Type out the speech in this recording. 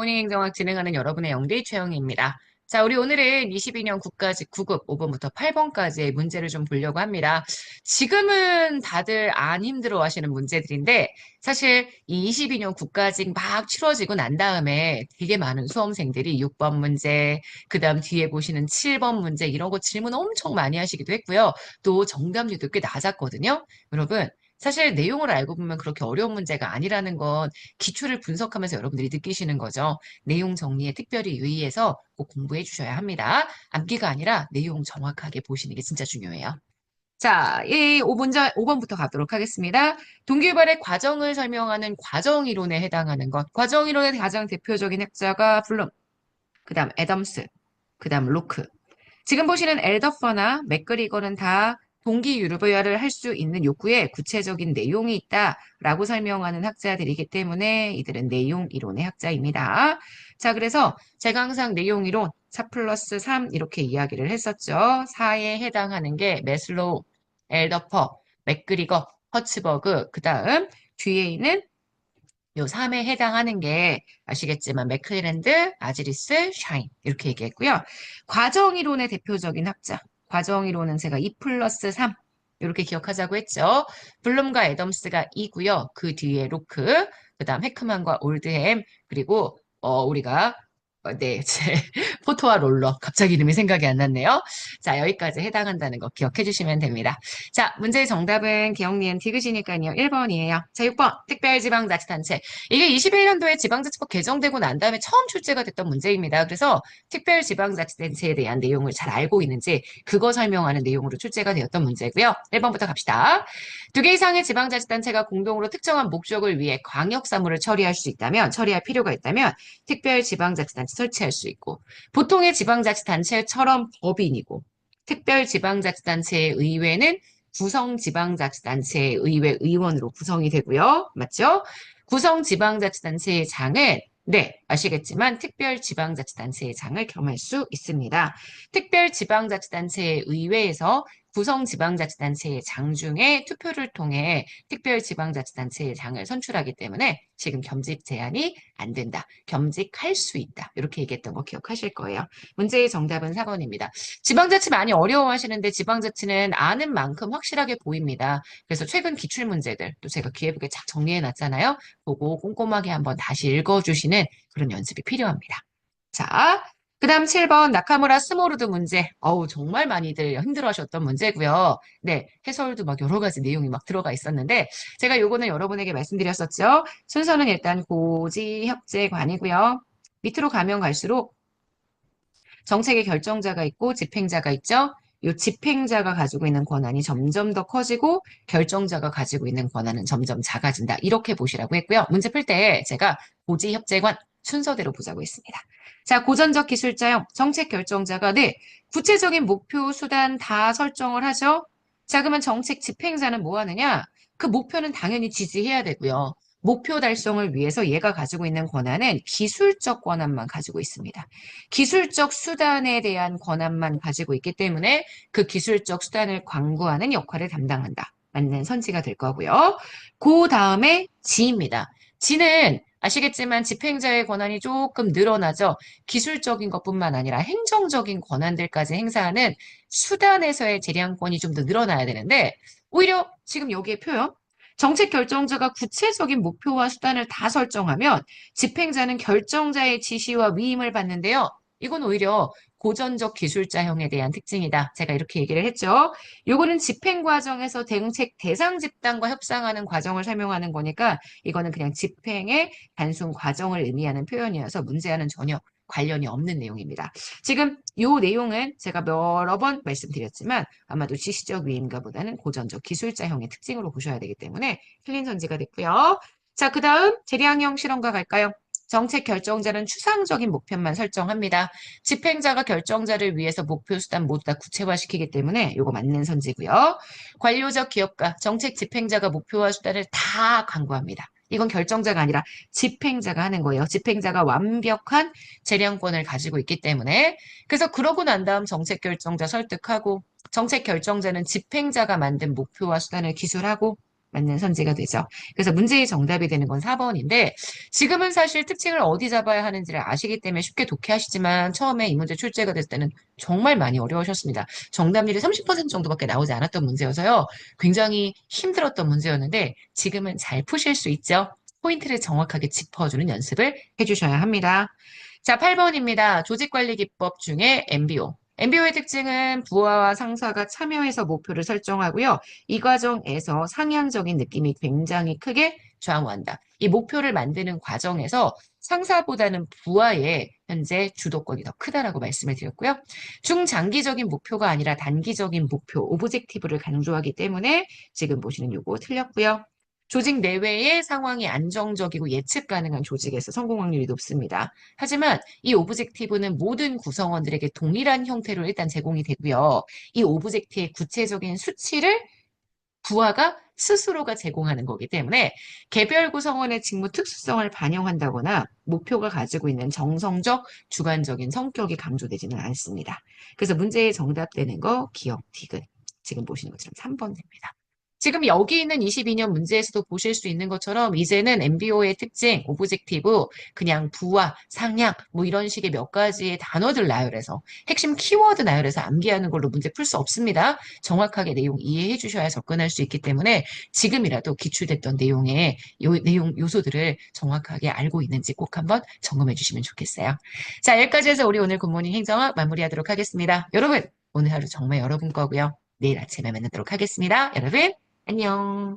굿모닝 행정학 진행하는 여러분의 영대이 최영입니다. 자, 우리 오늘은 22년 국가직 9급 5번부터 8번까지의 문제를 좀 보려고 합니다. 지금은 다들 안 힘들어 하시는 문제들인데, 사실 이 22년 국가직 막 치러지고 난 다음에 되게 많은 수험생들이 6번 문제, 그 다음 뒤에 보시는 7번 문제, 이런 거 질문 엄청 많이 하시기도 했고요. 또 정답률도 꽤 낮았거든요. 여러분, 사실 내용을 알고 보면 그렇게 어려운 문제가 아니라는 건 기초를 분석하면서 여러분들이 느끼시는 거죠. 내용 정리에 특별히 유의해서 꼭 공부해 주셔야 합니다. 암기가 아니라 내용 정확하게 보시는 게 진짜 중요해요. 자, 이 5문제, 5번부터 가도록 하겠습니다. 동기유발의 과정을 설명하는 과정이론에 해당하는 것. 과정이론의 가장 대표적인 학자가 블룸, 그 다음 애덤스, 그 다음 로크. 지금 보시는 엘더퍼나 맥그리거는 다 동기 유료부여를 할수 있는 욕구에 구체적인 내용이 있다라고 설명하는 학자들이기 때문에 이들은 내용 이론의 학자입니다. 자, 그래서 제가 항상 내용 이론 4 플러스 3 이렇게 이야기를 했었죠. 4에 해당하는 게 메슬로우, 엘더퍼, 맥그리거, 허츠버그, 그 다음 뒤에 있는 요 3에 해당하는 게 아시겠지만 맥클랜드, 아지리스, 샤인 이렇게 얘기했고요. 과정 이론의 대표적인 학자 과정이론은 제가 2 플러스 3 이렇게 기억하자고 했죠. 블룸과 애덤스가 2고요. 그 뒤에 로크, 그 다음 헤크만과 올드햄, 그리고 어, 우리가 어, 네, 제 포토와 롤러. 갑자기 이름이 생각이 안 났네요. 자, 여기까지 해당한다는 거 기억해 주시면 됩니다. 자, 문제의 정답은 기억니은 디귿이니까요. 1번이에요. 자, 6번. 특별지방자치단체. 이게 21년도에 지방자치법 개정되고 난 다음에 처음 출제가 됐던 문제입니다. 그래서 특별지방자치단체에 대한 내용을 잘 알고 있는지 그거 설명하는 내용으로 출제가 되었던 문제고요. 1번부터 갑시다. 두 개 이상의 지방자치단체가 공동으로 특정한 목적을 위해 광역사무를 처리할 수 있다면, 처리할 필요가 있다면 특별지방자치단체 설치할 수 있고 보통의 지방자치단체처럼 법인이고 특별지방자치단체의 의회는 구성지방자치단체의 의회 의원으로 구성이 되고요. 맞죠? 구성지방자치단체의 장은 네, 아시겠지만 특별지방자치단체의 장을 겸할 수 있습니다. 특별지방자치단체의 의회에서 구성지방자치단체의 장 중에 투표를 통해 특별지방자치단체의 장을 선출하기 때문에 지금 겸직 제한이 안 된다. 겸직할 수 있다. 이렇게 얘기했던 거 기억하실 거예요. 문제의 정답은 4번입니다. 지방자치 많이 어려워하시는데 지방자치는 아는 만큼 확실하게 보입니다. 그래서 최근 기출문제들 또 제가 기회북에 쫙 정리해 놨잖아요. 보고 꼼꼼하게 한번 다시 읽어주시는 그런 연습이 필요합니다. 자, 그 다음 7번 나카무라 스모르드 문제. 어우, 정말 많이들 힘들어 하셨던 문제고요. 네, 해설도 막 여러 가지 내용이 막 들어가 있었는데 제가 요거는 여러분에게 말씀드렸었죠. 순서는 일단 고지 협재 관이고요. 밑으로 가면 갈수록 정책의 결정자가 있고 집행자가 있죠. 이 집행자가 가지고 있는 권한이 점점 더 커지고 결정자가 가지고 있는 권한은 점점 작아진다. 이렇게 보시라고 했고요. 문제 풀 때 제가 고지 협재관 순서대로 보자고 했습니다. 자, 고전적 기술자형, 정책 결정자가 네, 구체적인 목표, 수단 다 설정을 하죠. 자, 그러면 정책 집행자는 뭐 하느냐? 그 목표는 당연히 지지해야 되고요. 목표 달성을 위해서 얘가 가지고 있는 권한은 기술적 권한만 가지고 있습니다. 기술적 수단에 대한 권한만 가지고 있기 때문에 그 기술적 수단을 광고하는 역할을 담당한다. 맞는 선지가 될 거고요. 그 다음에 지입니다. 지는 아시겠지만 집행자의 권한이 조금 늘어나죠. 기술적인 것뿐만 아니라 행정적인 권한들까지 행사하는 수단에서의 재량권이 좀 더 늘어나야 되는데 오히려 지금 여기에 표현 정책 결정자가 구체적인 목표와 수단을 다 설정하면 집행자는 결정자의 지시와 위임을 받는데요. 이건 오히려 고전적 기술자형에 대한 특징이다. 제가 이렇게 얘기를 했죠. 요거는 집행 과정에서 정책 대상 집단과 협상하는 과정을 설명하는 거니까 이거는 그냥 집행의 단순 과정을 의미하는 표현이어서 문제와는 전혀 관련이 없는 내용입니다. 지금 이 내용은 제가 여러 번 말씀드렸지만 아마도 지시적 위임가보다는 고전적 기술자형의 특징으로 보셔야 되기 때문에 틀린 선지가 됐고요. 자, 그 다음 재량형 실험과 갈까요? 정책 결정자는 추상적인 목표만 설정합니다. 집행자가 결정자를 위해서 목표 수단 모두 다 구체화시키기 때문에 이거 맞는 선지고요. 관료적 기업가, 정책 집행자가 목표와 수단을 다 광고합니다. 이건 결정자가 아니라 집행자가 하는 거예요. 집행자가 완벽한 재량권을 가지고 있기 때문에 그래서 그러고 난 다음 정책 결정자 설득하고 정책 결정자는 집행자가 만든 목표와 수단을 기술하고 맞는 선지가 되죠. 그래서 문제의 정답이 되는 건 4번인데 지금은 사실 특징을 어디 잡아야 하는지를 아시기 때문에 쉽게 독해하시지만 처음에 이 문제 출제가 됐을 때는 정말 많이 어려우셨습니다. 정답률이 30% 정도밖에 나오지 않았던 문제여서요. 굉장히 힘들었던 문제였는데 지금은 잘 푸실 수 있죠. 포인트를 정확하게 짚어주는 연습을 해주셔야 합니다. 자, 8번입니다. 조직관리기법 중에 MBO. MBO의 특징은 부하와 상사가 참여해서 목표를 설정하고요. 이 과정에서 상향적인 느낌이 굉장히 크게 좌우한다. 이 목표를 만드는 과정에서 상사보다는 부하의 현재 주도권이 더 크다라고 말씀을 드렸고요. 중장기적인 목표가 아니라 단기적인 목표, 오브젝티브를 강조하기 때문에 지금 보시는 요거 틀렸고요. 조직 내외의 상황이 안정적이고 예측 가능한 조직에서 성공 확률이 높습니다. 하지만 이 오브젝티브는 모든 구성원들에게 동일한 형태로 일단 제공이 되고요. 이 오브젝티브의 구체적인 수치를 부하가 스스로가 제공하는 거기 때문에 개별 구성원의 직무 특수성을 반영한다거나 목표가 가지고 있는 정성적, 주관적인 성격이 강조되지는 않습니다. 그래서 문제의 정답되는 거 기억, 디귿. 지금 보시는 것처럼 3번 됩니다. 지금 여기 있는 22년 문제에서도 보실 수 있는 것처럼 이제는 MBO의 특징, 오브젝티브, 그냥 부와 상향, 뭐 이런 식의 몇 가지의 단어들 나열해서 핵심 키워드 나열해서 암기하는 걸로 문제 풀 수 없습니다. 정확하게 내용 이해해 주셔야 접근할 수 있기 때문에 지금이라도 기출됐던 내용의 요, 내용 요소들을 정확하게 알고 있는지 꼭 한번 점검해 주시면 좋겠어요. 자, 여기까지 해서 우리 오늘 굿모닝 행정학 마무리하도록 하겠습니다. 여러분, 오늘 하루 정말 여러분 거고요. 내일 아침에 만나도록 하겠습니다. 여러분, 안녕.